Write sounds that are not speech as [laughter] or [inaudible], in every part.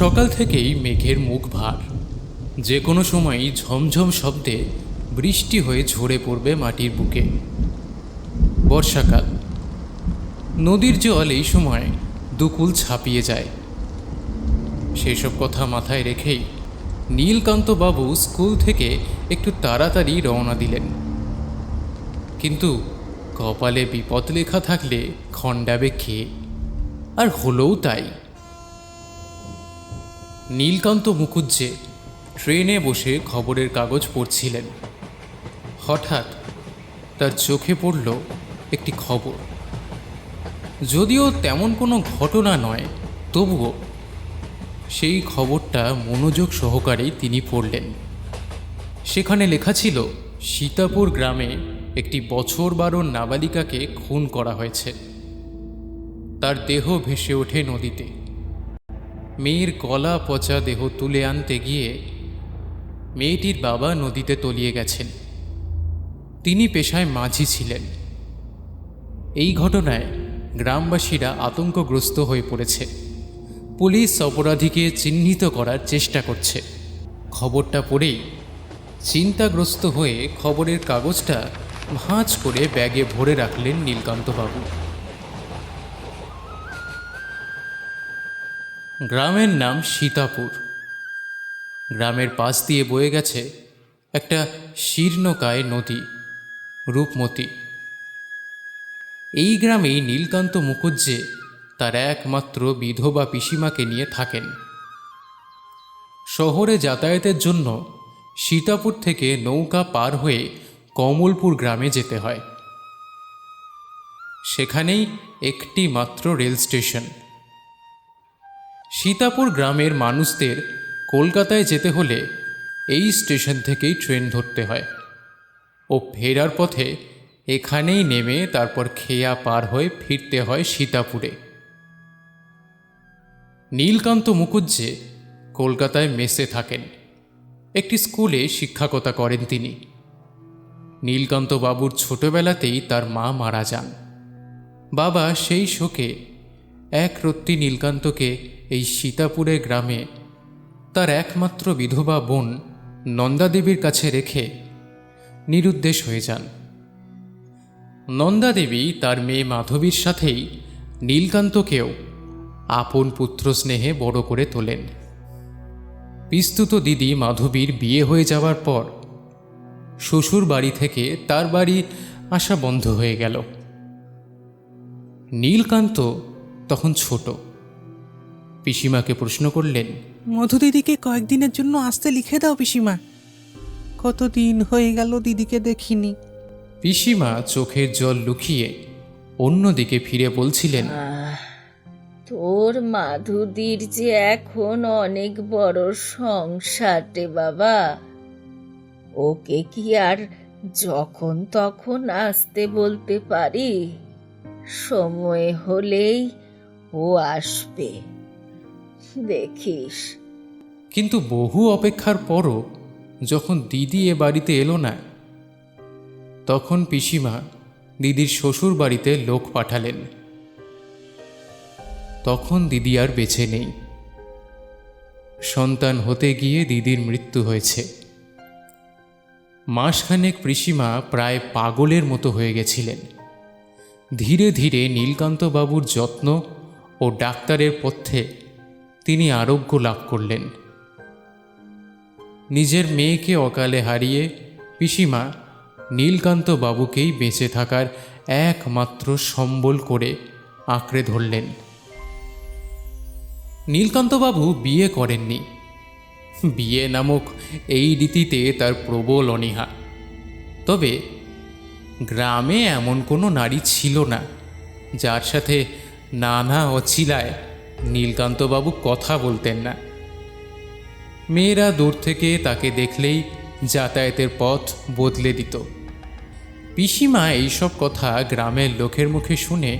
সকাল থেকেই মেঘের মুখ ভার। যে কোনো সময়ই ঝমঝম শব্দে বৃষ্টি হয়ে ঝরে পড়বে মাটির বুকে। বর্ষাকাল। নদীর জল এই সময় দুকুল ছাপিয়ে যায়। সেসব কথা মাথায় রেখেই নীলকান্ত বাবু স্কুল থেকে একটু তাড়াতাড়ি রওনা দিলেন। কিন্তু কপালে বিপদ লেখা থাকলে খণ্ডাবে খেয়ে। আর হলোও তাই। নীলকান্ত মুখুজ্জে ট্রেনে বসে খবরের কাগজ পড়ছিলেন। হঠাৎ তার চোখে পড়ল একটি খবর। যদিও তেমন কোনো ঘটনা নয়, তবুও সেই খবরটা মনোযোগ সহকারেই তিনি পড়লেন। সেখানে লেখা ছিল, সীতাপুর গ্রামে একটি বছর বারোর নাবালিকাকে খুন করা হয়েছে। তার দেহ ভেসে ওঠে নদীতে। মেয়ের গলা পচা দেহ তুলে আনতে গিয়ে মেয়েটির বাবা নদীতে তলিয়ে গেছেন। তিনি পেশায় মাঝি ছিলেন। এই ঘটনায় গ্রামবাসীরা আতঙ্কগ্রস্ত হয়ে পড়েছে। পুলিশ অপরাধীকে চিহ্নিত করার চেষ্টা করছে। খবরটা পড়েই চিন্তাগ্রস্ত হয়ে খবরের কাগজটা ভাঁজ করে ব্যাগে ভরে রাখলেন নীলকান্তবাবু। গ্রামের নাম সীতাপুর। গ্রামের পাশ দিয়ে বয়ে গেছে একটা শীর্ণকায় নদী, রূপমতি। এই গ্রামেই নীলকান্ত মুখুজ্জে তার একমাত্র বিধবা পিসিমাকে নিয়ে থাকেন। শহরে যাতায়াতের জন্য সীতাপুর থেকে নৌকা পার হয়ে কমলপুর গ্রামে যেতে হয়। সেখানেই একটি মাত্র রেল স্টেশন। সীতাপুর গ্রামের মানুষদের কলকাতায় যেতে হলে এই স্টেশন থেকেই ট্রেন ধরতে হয় ও ফেরার পথে এখানেই নেমে তারপর খেয়া পার হয়ে ফিরতে হয় সীতাপুরে। নীলকান্ত মুখুজ্জে কলকাতায় মেসে থাকেন। একটি স্কুলে শিক্ষকতা করেন তিনি। নীলকান্ত বাবুর ছোটবেলাতেই তার মা মারা যান। বাবা সেই শোকে এক রত্তি নীলকান্তকে এই সীতাপুরের গ্রামে তার একমাত্র বিধবা বোন নন্দাদেবীর কাছে রেখে নিরুদ্দেশ হয়ে যান। নন্দাদেবী তার মেয়ে মাধবীর সাথেই নীলকান্তকেও আপন পুত্র স্নেহে বড় করে তোলেন। বিস্তুত দিদি মাধবীর বিয়ে হয়ে যাওয়ার পর শ্বশুর বাড়ি থেকে তার বাড়ি আসা বন্ধ হয়ে গেল। নীলকান্ত তখন ছোট। পিসিমাকে প্রশ্ন করলেন মধু দিদিকে কয়েকদিনের জন্য আসতে লিখে দাও পিসিমা। কতদিন হয়ে গেল দিদিকে দেখিনি। পিসিমা চোখের জল লুকিয়ে অন্যদিকে ফিরে বলছিলেন তোর মাধুদির যে এখন অনেক বড় সংসার রে বাবা। ওকে কি আর যখন তখন আসতে বলতে পারি? সময় হলেই ও আসবে। দেখিস। কিন্তু বহু অপেক্ষার পরও যখন দিদি এ বাড়িতে এলো না, তখন পিসিমা দিদির শ্বশুর বাড়িতে লোক পাঠালেন। তখন দিদি আর বেছে নেই। সন্তান হতে গিয়ে দিদির মৃত্যু হয়েছে। মাসখানেক পিসিমা প্রায় পাগলের মতো হয়ে গেছিলেন। ধীরে ধীরে নীলকান্তবাবুর যত্ন ও ডাক্তারের পথ্যে তিনি আরোগ্য লাভ করলেন। নিজের মেয়েকে অকালে হারিয়ে পিসিমা নীলকান্ত বাবুকেই বেঁচে থাকার একমাত্র সম্বল করে আঁকড়ে ধরলেন। নীলকান্তবাবু বিয়ে করেননি। বিয়ে নামক এই রীতিতে তার প্রবল অনীহা। তবে গ্রামে এমন কোনো নারী ছিল না, যার সাথে নানা অছিলায় নীলকান্তবাবু কথা বলতেন না। মেয়েরা দূর থেকে তাকে দেখলেই যাতায়াতের পথ বদলে দিত। পিসিমা এইসব কথা গ্রামের লোকের মুখে শুনে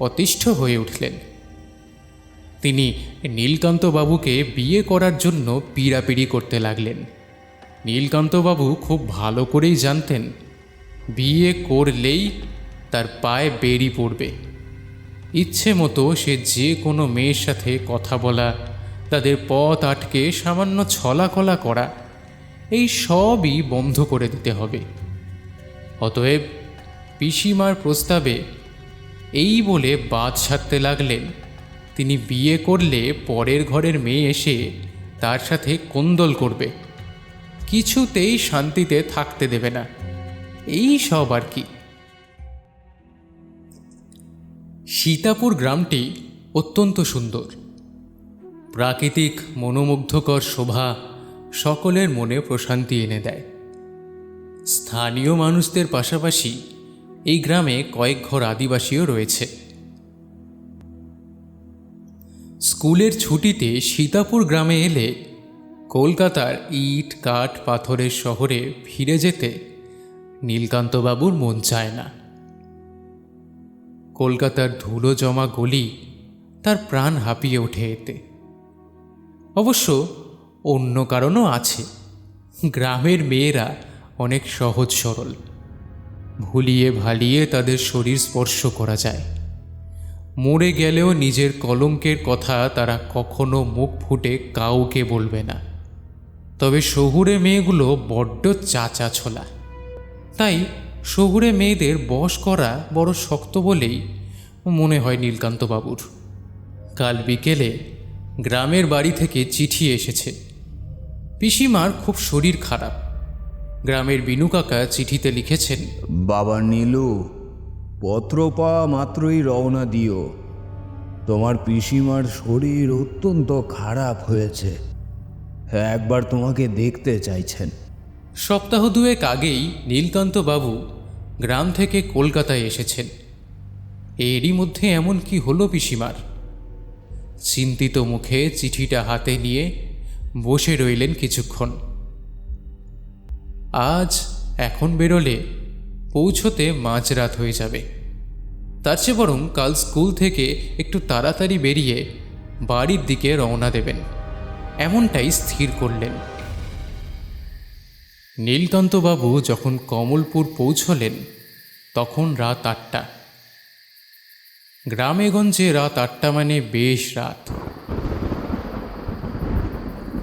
অতিষ্ঠ হয়ে উঠলেন। তিনি নীলকান্তবাবুকে বিয়ে করার জন্য পীড়াপিড়ি করতে লাগলেন। নীলকান্তবাবু খুব ভালো করেই জানতেন, বিয়ে করলেই তার পায়ে বেরি পড়বে। ইচ্ছে মতো সে যে কোনো মেয়ের সাথে কথা বলা, তাদের পথ আটকে সামান্য ছলাকলা করা, এই সবই বন্ধ করে দিতে হবে। অতএব পিসিমার প্রস্তাবে এই বলে বাদ সাধতে লাগলেন। তিনি বিয়ে করলে পরের ঘরের মেয়ে এসে তার সাথে কোন্দল করবে। কিছুতেই শান্তিতে থাকতে দেবে না। এই সব আর কি। সীতাপুর গ্রামটি অত্যন্ত সুন্দর। প্রাকৃতিক মনোমুগ্ধকর শোভা সকলের মনে প্রশান্তি এনে দেয়। স্থানীয় মানুষদের পাশাপাশি এই গ্রামে কয়েক ঘর আদিবাসীও রয়েছে। স্কুলের ছুটিতে সীতাপুর গ্রামে এলে কলকাতার ইট, কাঠ, পাথরের শহরে ফিরে যেতে নীলকান্তবাবুর মন চায় না। কলকাতার ধুলো জমা গলি তার প্রাণ হাঁপিয়ে ওঠে এতে। অবশ্য অন্য কারণও আছে। গ্রামের মেয়েরা অনেক সহজ সরল। ভুলিয়ে ভালিয়ে তাদের শরীর স্পর্শ করা যায়। মরে গেলেও নিজের কলঙ্কের কথা তারা কখনো মুখ ফুটে কাউকে বলবে না। তবে শহুরে মেয়েগুলো বড্ড চাচা ছোলা তাই শহুরে মেয়েদের বশ করা বড় শক্ত বলেই মনে হয় নীলকান্তবাবুর কাল বিকেলে গ্রামের বাড়ি থেকে চিঠি এসেছে। পিসিমার খুব শরীর খারাপ। গ্রামের বিনু কাকা চিঠিতে লিখেছেন, বাবা নীলু পত্র পাওয়া মাত্রই রওনা দিও। তোমার পিসিমার শরীর অত্যন্ত খারাপ হয়েছে। একবার তোমাকে দেখতে চাইছেন। সপ্তাহ দুয়েক আগেই নীলকান্ত বাবু গ্রাম থেকে কলকাতায় এসেছেন। এরই মধ্যে এমন কি হলো পিসিমার? চিন্তিত মুখে চিঠিটা হাতে নিয়ে বসে রইলেন কিছুক্ষণ। আজ এখন বেরোলে পৌঁছতে মাঝরাত হয়ে যাবে। তার চেয়ে বরং কাল স্কুল থেকে একটু তাড়াতাড়ি বেরিয়ে বাড়ির দিকে রওনা দেবেন। এমনটাই স্থির করলেন। নীলকান্তবাবু যখন কমলপুর পৌঁছলেন, তখন রাত আটটা। গ্রামেগঞ্জে রাত আটটা মানে বেশ রাত।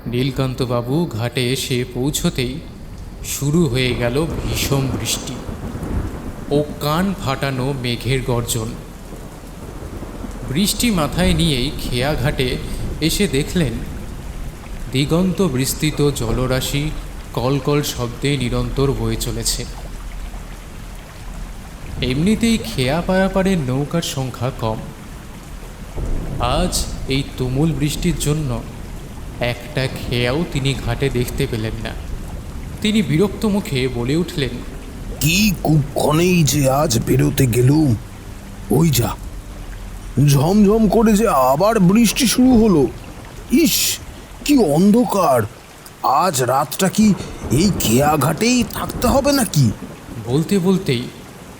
নীলকান্তবাবু ঘাটে এসে পৌঁছতেই শুরু হয়ে গেল ভীষণ বৃষ্টি ও কান ফাটানো মেঘের গর্জন। বৃষ্টি মাথায় নিয়েই খেয়া ঘাটে এসে দেখলেন দিগন্ত বিস্তৃত জলরাশি কলকল শব্দে নিরন্তর বয়ে চলেছে। এমনিতেই খেয়া পারাপারের নৌকার সংখ্যা কম। আজ এই তুমুল বৃষ্টির জন্য একটা খেয়াও তিনি ঘাটে দেখতে পেলেন না। তিনি বিরক্ত মুখে বলে উঠলেন, কি কুক্ষণেই যে আজ বেরোতে গেলুম। ওই যা, ঝমঝম করে যে আবার বৃষ্টি শুরু হলো। ইস, কি অন্ধকার। আজ রাতটা কি এই খেয়া ঘাটেই থাকতে হবে নাকি? বলতে বলতেই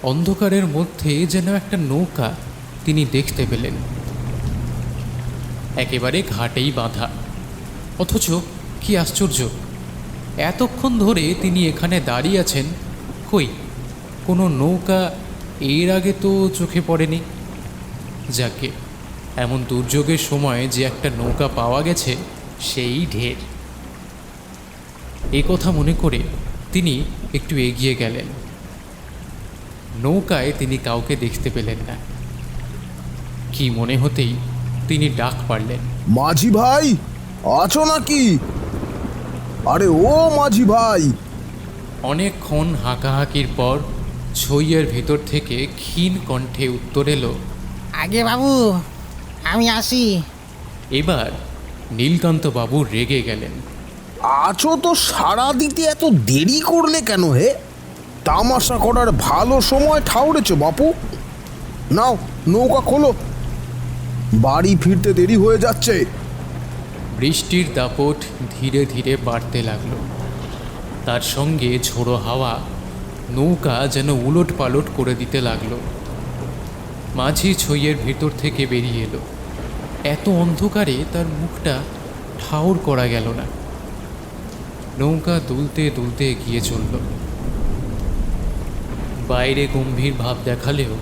অন্ধকারের মধ্যে যেন একটা নৌকা তিনি দেখতে পেলেন। একেবারে ঘাটেই বাঁধা। অথচ কি আশ্চর্য, এতক্ষণ ধরে তিনি এখানে দাঁড়িয়ে আছেন কই? কোনো নৌকা এর আগে তো চোখে পড়েনি। যাকে এমন দুর্যোগের সময় যে একটা নৌকা পাওয়া গেছে, সেই ঢের। এ কথা মনে করে তিনি একটু এগিয়ে গেলেন। নৌকায় তিনি কাউকে দেখতে পেলেন না। কি মনে হতেই তিনি ডাক পারলেন মাঝি ভাই আছো নাকি? আরে ও মাঝি ভাই। অনেকক্ষণ হাঁকাহাঁকির পর ছইয়ের ভেতর থেকে ক্ষীণ কণ্ঠে উত্তর এলো আগে বাবু আমি আসি। এবার নীলকান্ত বাবু রেগে গেলেন। আছো তো সারা দিতে এত দেরি করলে কেন হে? তামাশা করার ভালো সময় ঠাউরেছো, বাপু। নাও, নৌকা খোলো। বাড়ি ফিরতে দেরি হয়ে যাচ্ছে। বৃষ্টির দাপট ধীরে ধীরে বাড়তে লাগল। তার সঙ্গে ঝোড়ো হাওয়া নৌকা যেন উলট পালট করে দিতে লাগল। মাঝি ছইয়ের ভেতর থেকে বেরিয়ে এলো। এত অন্ধকারে তার মুখটা ঠাউর করা গেল না। নৌকা দুলতে দুলতে এগিয়ে চলল। বাইরে গম্ভীর ভাব দেখালেও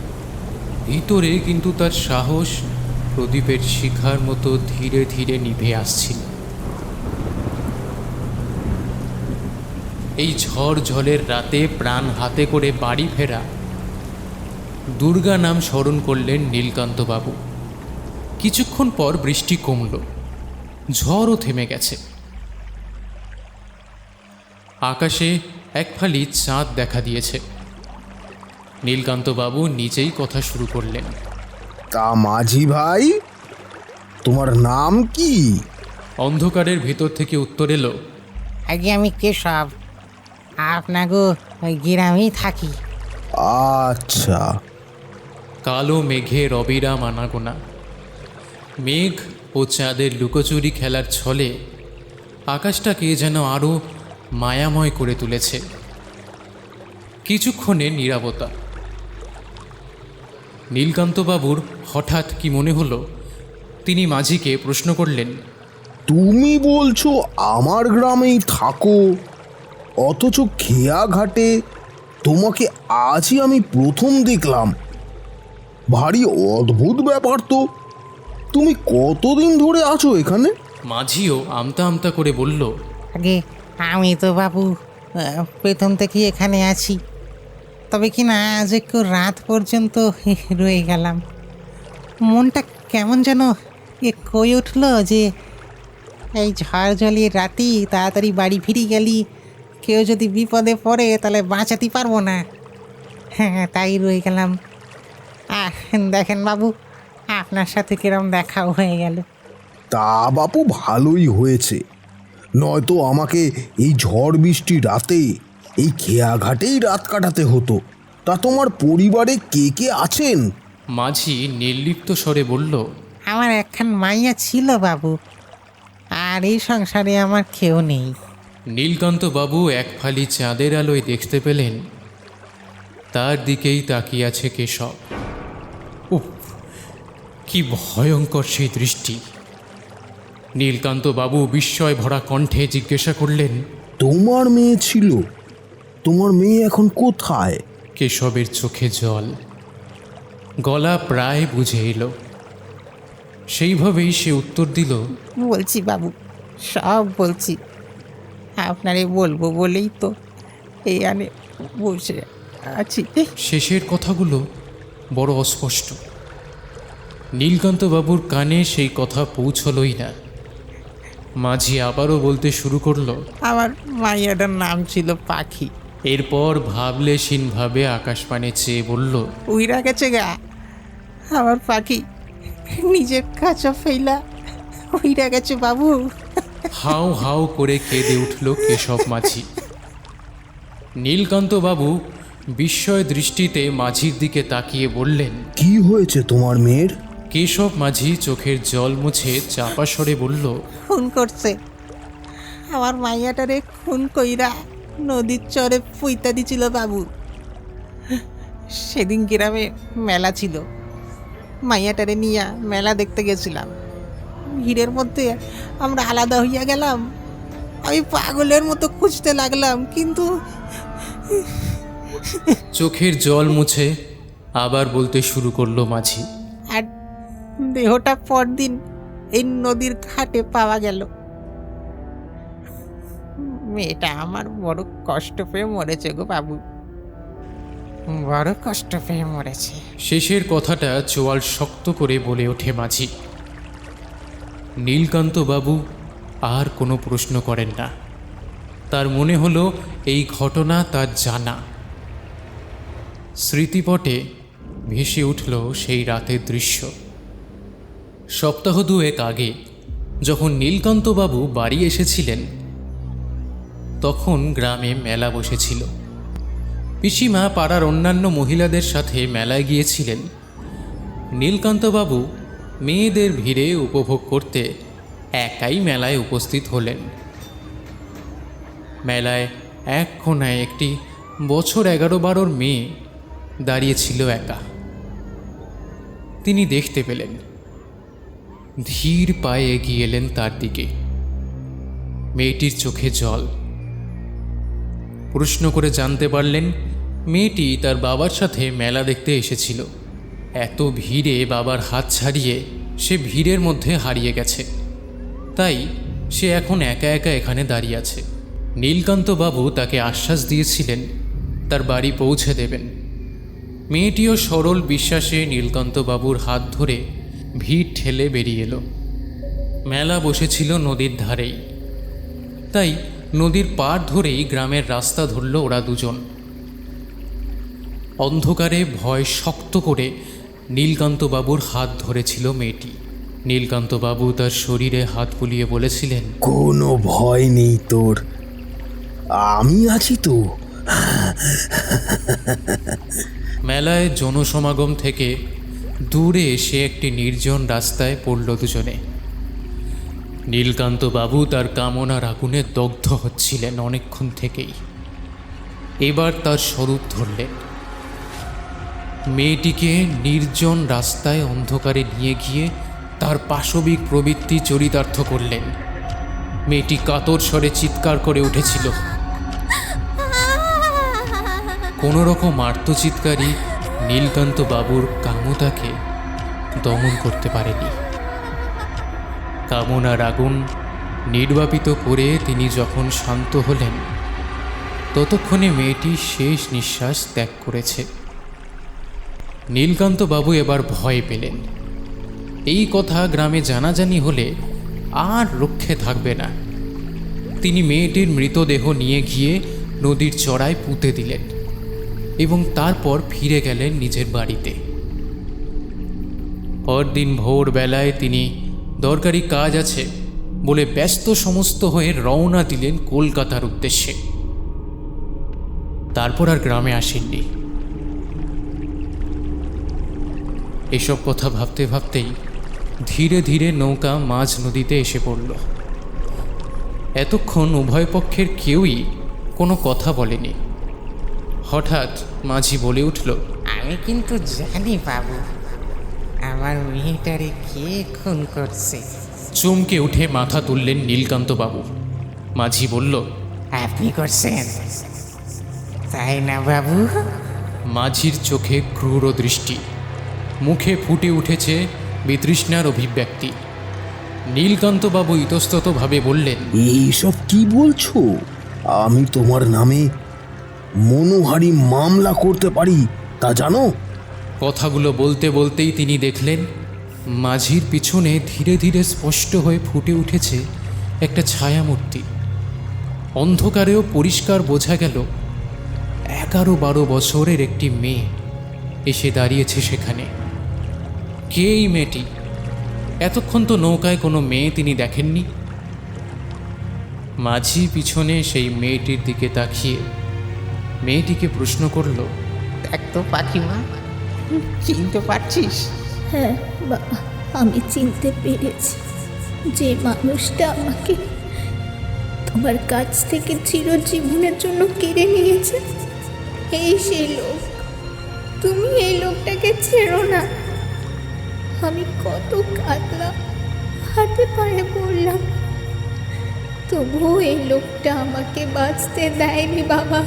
ভিতরে কিন্তু তার সাহস প্রদীপের শিখার মতো ধীরে ধীরে নিভে আসছিল। এই ঝড় ঝড়ের রাতে প্রাণ হাতে করে বাড়ি ফেরা দুর্গা নাম স্মরণ করলেন নীলকান্তবাবু কিছুক্ষণ পর বৃষ্টি কমল। ঝড়ও থেমে গেছে। আকাশে এক ফালি চাঁদ দেখা দিয়েছে। নীলকান্তবাবু নিজেই কথা শুরু করলেন। তা মাঝি ভাই তোমার নাম কি? অন্ধকারের ভেতর থেকে উত্তর এলো আগে আমি কেশব আপনাগো ওই গ্রামেই থাকি। আচ্ছা। কালো মেঘে অবিরাম আনাগোনা। মেঘ ও চাঁদের লুকোচুরি খেলার ছলে আকাশটাকে যেন আরও মায়াময় করে তুলেছে। কিছুক্ষণে নীরবতা। নীলকান্তবাবুর হঠাৎ কি মনে হলো? তিনি মাঝিকে প্রশ্ন করলেন তুমি বলছো আমার গ্রামেই থাকো অথচ খেয়া ঘাটে তোমাকে আজই আমি প্রথম দেখলাম। ভারী অদ্ভুত ব্যাপার তো। তুমি কতদিন ধরে আছো এখানে? মাঝিও আমতা আমতা করে বলল আগে আমি তো বাবু প্রথম থেকে এখানে আছি। তবে কি না, আজ একটু রাত পর্যন্ত [laughs] রয়ে গেলাম। মনটা কেমন যেন এ কই উঠল যে, এই ঝড় জলিয়ে রাতি তাড়াতাড়ি বাড়ি ফিরে গেলি, কেউ যদি বিপদে পড়ে তাহলে বাঁচাতে পারব না। হ্যাঁ তাই রয়ে গেলাম। আহ, দেখেন বাবু, আপনার সাথে কিরম দেখাও হয়ে গেল। তা বাপু ভালোই হয়েছে। নয়তো আমাকে এই ঝড় বৃষ্টি রাতে এই খেয়াঘাটেই রাত কাটাতে হতো। তা তোমার পরিবারে কে কে আছেন? মাঝি নির্লিপ্ত স্বরে বলল আমার একখান মাইয়া ছিল বাবু আর এই সংসারে আমার কেউ নেই। নীলকান্ত বাবু এক ফালি চাঁদের আলোয় দেখতে পেলেন। তার দিকেই তাকিয়ে আছে কেশব। উফ কি ভয়ঙ্কর সেই দৃষ্টি। নীলকান্তবাবু বিস্ময় ভরা কণ্ঠে জিজ্ঞাসা করলেন তোমার মেয়ে ছিল? তোমার মেয়ে এখন কোথায়? কেশবের চোখে জল। গলা প্রায় বুঝে এলো। সেইভাবেই সে উত্তর দিল বলছি বাবু সব বলছি। আপনারে বলব বলেই তো এই আনে বসে আছি। শেষের কথাগুলো বড় অস্পষ্ট। নীলকান্তবাবুর কানে সেই কথা পৌঁছলই না। মাঝি আবারও বলতে শুরু করল আমার মাইয়াটার নাম ছিল পাখি। এরপর ভাবলেশীনভাবে আকাশপানে চেয়ে বলল উইরা গেছে গা। আমার পাখি নিজের কাছে ফেলা উইরা গেছে বাবু। হাউ হাউ করে কেঁদে উঠল কেশব মাঝি। নীলকান্ত বাবু বিস্ময় দৃষ্টিতে মাঝির দিকে তাকিয়ে বললেন কি হয়েছে তোমার মেয়ের? কেশব মাঝি চোখের জল মুছে চাপা স্বরে বলল খুন করছে। আমার মাইয়াটারে খুন কইরা নদীর চরে পুইতা দিছিল বাবু। সেদিন গ্রামে মেলা ছিল। মাইয়াটারে নিয়া মেলা দেখতে গেছিলাম। ভিড়ের মধ্যে আমরা আলাদা হইয়া গেলাম। আমি পাগলের মতো খুঁজতে লাগলাম কিন্তু চোখের জল মুছে আবার বলতে শুরু করল মাঝি। দেহটা পরদিন এই নদীর ঘাটে পাওয়া গেল। মেয়েটা আমার বড় কষ্ট পেয়ে মরেছে গো বাবু। বড় কষ্ট পেয়ে মরেছে। শেষের কথাটা চোয়াল শক্ত করে বলে ওঠে মাঝি। নীলকান্ত বাবু আর কোনো প্রশ্ন করেন না। তার মনে হলো এই ঘটনা তার জানা। স্মৃতিপটে ভেসে উঠল সেই রাতের দৃশ্য। সপ্তাহ দুয়েক আগে যখন নীলকান্তবাবু বাড়ি এসেছিলেন, তখন গ্রামে মেলা বসেছিল। পিসিমা পাড়ার অন্যান্য মহিলাদের সাথে মেলায় গিয়েছিলেন। নীলকান্তবাবু মেয়েদের ভিড়ে উপভোগ করতে একাই মেলায় উপস্থিত হলেন। মেলায় এক কোনায় একটি বছর এগারো বারোর মেয়ে দাঁড়িয়েছিল একা। তিনি দেখতে পেলেন। ধীর পায়ে এগিয়ে এলেন তার দিকে। মেয়েটির চোখে জল। প্রশ্ন করে জানতে পারলেন, মেয়েটি তার বাবার সাথে মেলা দেখতে এসেছিল। এত ভিড়ে বাবার হাত ছাড়িয়ে সে ভিড়ের মধ্যে হারিয়ে গেছে। তাই সে এখন একা একা এখানে দাঁড়িয়ে আছে। নীলকান্ত বাবু তাকে আশ্বাস দিয়েছিলেন, তার বাড়ি পৌঁছে দেবেন। মেয়েটিও সরল বিশ্বাসে নীলকান্ত বাবুর হাত ধরে ভিড় ঠেলে বেরিয়ে এলো। মেলা বসেছিল নদীর ধারেই। তাই নদীর পার ধরেই গ্রামের রাস্তা ধরল ওরা দুজন। অন্ধকারে ভয় শক্ত করে নীলকান্তবাবুর হাত ধরেছিল মেয়েটি। নীলকান্তবাবু তার শরীরে হাত বুলিয়ে বলেছিলেন কোনো ভয় নেই তোর। আমি আছি তো। মেলায় জনসমাগম থেকে দূরে এসে একটি নির্জন রাস্তায় পড়ল দুজনে। নীলকান্তবাবু তার কামনার আগুনে দগ্ধ হচ্ছিলেন অনেকক্ষণ থেকেই। এবার তার স্বরূপ ধরলেন। মেয়েটিকে নির্জন রাস্তায় অন্ধকারে নিয়ে গিয়ে তার পাশবিক প্রবৃত্তি চরিতার্থ করলেন। মেয়েটি কাতর স্বরে চিৎকার করে উঠেছিল। কোনো রকম আর্তচিৎকারী নীলকান্ত বাবুর কামতাকে দমন করতে পারেনি। কামনার আগুন নির্বাপিত করে তিনি যখন শান্ত হলেন, ততক্ষণে মেয়েটি শেষ নিঃশ্বাস ত্যাগ করেছে। নীলকান্ত বাবু এবার ভয় পেলেন। এই কথা গ্রামে জানাজানি হলে আর রক্ষে থাকবে না। তিনি মেয়েটির মৃতদেহ নিয়ে গিয়ে নদীর চড়ায় পুঁতে দিলেন এবং তারপর ফিরে গেলেন নিজের বাড়িতে। পরদিন ভোরবেলায় তিনি, দরকারি কাজ আছে বলে ব্যস্ত সমস্ত হয়ে রওনা দিলেন কলকাতার উদ্দেশ্যে। তারপর আর গ্রামে আসেননি। এসব কথা ভাবতে ভাবতেই ধীরে ধীরে নৌকা মাঝ নদীতে এসে পড়ল। এতক্ষণ উভয় পক্ষের কেউই কোনো কথা বলেনি। হঠাৎ মাঝি বলে উঠল, আমি কিন্তু জানি বাবু আমার মেয়েটারে কে খুন করছে? চমকে উঠে মাথা তুললেন নীলকান্তবাবু মাঝি বলল আপনি করছেন? তাই না বাবু? মাঝির চোখে ক্রূর দৃষ্টি। মুখে ফুটে উঠেছে বিতৃষ্ণার অভিব্যক্তি। নীলকান্ত নীলকান্তবাবু ইতস্ততভাবে বললেন এইসব কি বলছো? আমি তোমার নামে মনোহারি মামলা করতে পারি তা জানো? কথাগুলো বলতে বলতেই তিনি দেখলেন, মাঝির পিছনে ধীরে ধীরে স্পষ্ট হয়ে ফুটে উঠেছে একটা ছায়ামূর্তি। অন্ধকারেও পরিষ্কার বোঝা গেল, এগারো বারো বছরের একটি মেয়ে এসে দাঁড়িয়েছে সেখানে। কে এই মেয়েটি? এতক্ষণ তো নৌকায় কোনো মেয়ে তিনি দেখেননি। মাঝি পিছনে সেই মেয়েটির দিকে তাকিয়ে, মেয়েটিকে প্রশ্ন করল, দেখ তো পাখিমা চিনতে পারছিস? হ্যাঁ বাবা আমি চিনতে পেরেছি যে মানুষটা আমাকে তোমার কাছ থেকে চিরজীবনের জন্য কেড়ে নিয়েছে। এই সেই লোক, তুমি এই লোকটাকে ছেড়ো না। আমি কত কাঁদলাম, হাতে পায়ে পড়লাম। তবুও এই লোকটা আমাকে বাঁচতে দেয়নি বাবা।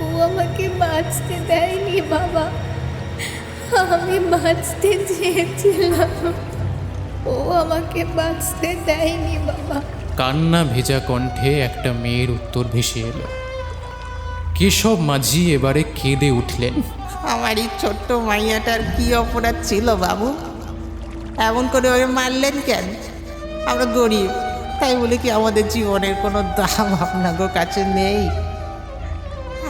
ও আমাকে বাঁচতে দেয়নি বাবা। আমি বাঁচতে চেয়েছিলাম। ও আমাকে বাঁচতে দেয়নি বাবা। কান্না ভেজা কণ্ঠে একটা মেয়ের উত্তর ভেসে এলো। কেশব মাঝি এবারে কেঁদে উঠলেন। আমার এই ছোট্ট মাইয়াটার কি অপরাধ ছিল বাবু? এমন করে ওই মারলেন কেন? আমরা গরিব তাই বলে কি আমাদের জীবনের কোনো দাম আপনাদের কাছে নেই?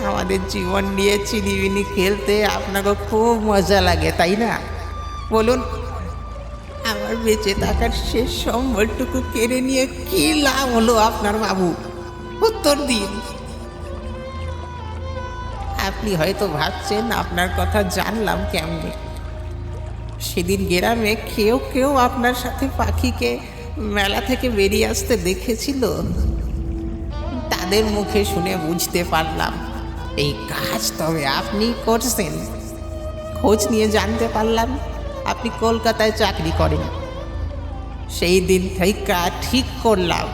আমাদের জীবন নিয়ে চিনিবিনি খেলতে আপনাকে খুব মজা লাগে, তাই না? বলুন, আমার বেঁচে থাকার শেষ সম্বলটুকু কেড়ে নিয়ে কি লাভ হলো আপনার বাবু? উত্তর দিন। আপনি হয়তো ভাবছেন আপনার কথা জানলাম কেমনে? সেদিন গ্রামে কেউ কেউ আপনার সাথে পাখিকে মেলা থেকে বেরিয়ে আসতে দেখেছিল। তাদের মুখে শুনে বুঝতে পারলাম। এই কাজ তবে আপনি করছেন। খোঁজ নিয়ে জানতে পারলাম আপনি কলকাতায় চাকরি করেন। সেই দিন থেকে ঠিক করলাম।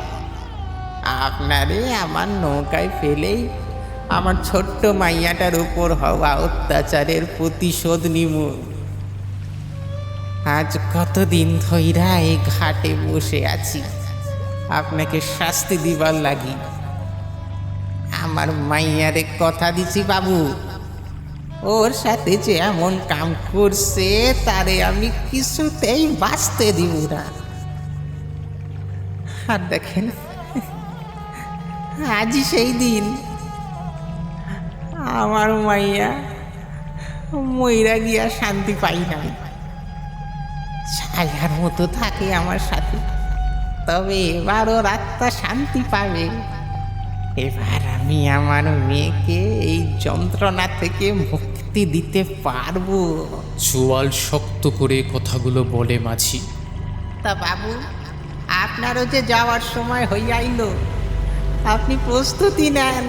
আপনারে আমার নৌকায় ফেলেই আমার ছোট্ট মাইয়াটার উপর হওয়া অত্যাচারের প্রতিশোধ নিম। আজ কতদিন ধৈরা এই ঘাটে বসে আছি। আপনাকে শাস্তি দিবার লাগি। আমার মাইয়ারে কথা দিছি বাবু। ওর সাথে যে এমন কাম করছে, তারে আমি কিছুতেই বাঁচতে দিব না। আর দেখেন, আজই সেই দিন আমার মাইয়া মইরা গিয়া শান্তি পাই না ছায়ার মতো থাকে আমার সাথে। তবে এবার ওর আত্মা শান্তি পাবে। এবার আমি আমার মেয়েকে এই যন্ত্রণা থেকে মুক্তি দিতে পারব। চোয়াল শক্ত করে কথাগুলো বলে মাঝি। তা বাবু আপনারও যে যাওয়ার সময় হইয়াইল আপনি প্রস্তুতি নেন।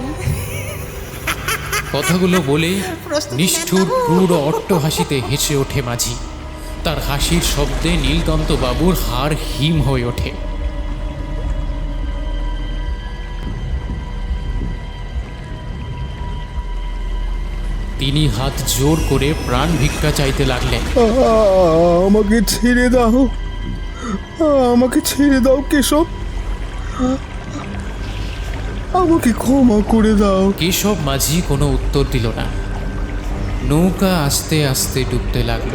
কথাগুলো বলে নিষ্ঠুর। ক্রূর অট্ট হাসিতে হেসে ওঠে মাঝি। তার হাসির শব্দে নীলকান্ত বাবুর হাড় হিম হয়ে ওঠে। তিনি হাত জোর করে প্রাণ ভিক্ষা চাইতে লাগলেন। আমাকে ছেড়ে দাও। আমাকে ছেড়ে দাও কেশব। আমাকে ক্ষমা করে দাও। কেশব মাঝি কোনো উত্তর দিল না। নৌকা আস্তে আস্তে ডুবতে লাগল।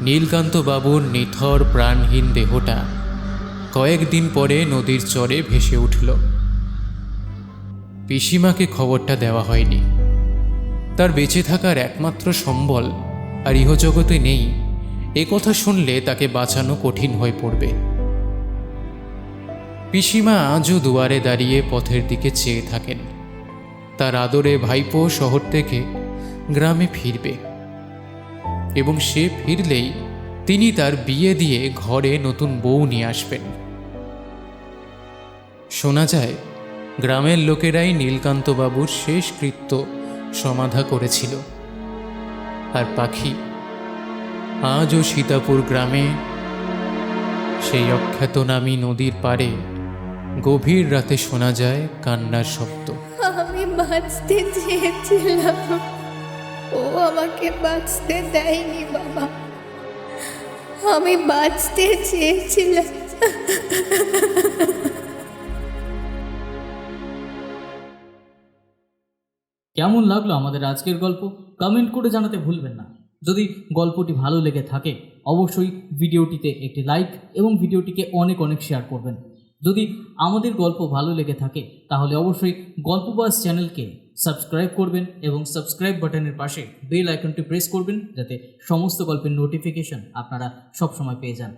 নীলকান্ত বাবুর নিথর প্রাণহীন দেহটা কয়েকদিন পরে নদীর চরে ভেসে উঠল। পিসিমাকে খবরটা দেওয়া হয়নি। তার বেঁচে থাকার একমাত্র সম্বল আর ইহজগতে নেই, এ কথা শুনলে তাকে বাঁচানো কঠিন হয়ে পড়বে। পিসিমা আজও দুয়ারে দাঁড়িয়ে পথের দিকে চেয়ে থাকেন। তার আদরে ভাইপো শহর থেকে গ্রামে ফিরবে। এবং সে ফিরলেই তিনি তার বিয়ে দিয়ে ঘরে নতুন বউ নিয়ে আসবেন। শোনা যায়, গ্রামের লোকেরাই নীলকান্তবাবুর শেষ কৃত্য সমাধা করেছিল। আর পাখি, আজও সীতাপুর গ্রামে, সেই অখ্যাতনামী নদীর পাড়ে গভীর রাতে শোনা যায় কান্নার শব্দ। আমি বাঁচতে চেয়েছিলাম। ও আমাকে বাঁচতে দেয়নি, বাবা। আমি বাঁচতে চেয়েছিলাম। কেমন লাগল আমাদের আজকের গল্প? কমেন্ট করে জানাতে ভুলবেন না। যদি গল্পটি ভালো লেগে থাকে, অবশ্যই ভিডিওটিতে একটি লাইক এবং ভিডিওটিকে অনেক অনেক শেয়ার করবেন। যদি আমাদের গল্প ভালো লেগে থাকে, তাহলে অবশ্যই গল্পবাস চ্যানেলকে সাবস্ক্রাইব করবেন এবং সাবস্ক্রাইব বাটনের পাশে বেল আইকনটি প্রেস করবেন যাতে সমস্ত গল্পের নোটিফিকেশন আপনারা সবসময় পেয়ে যান।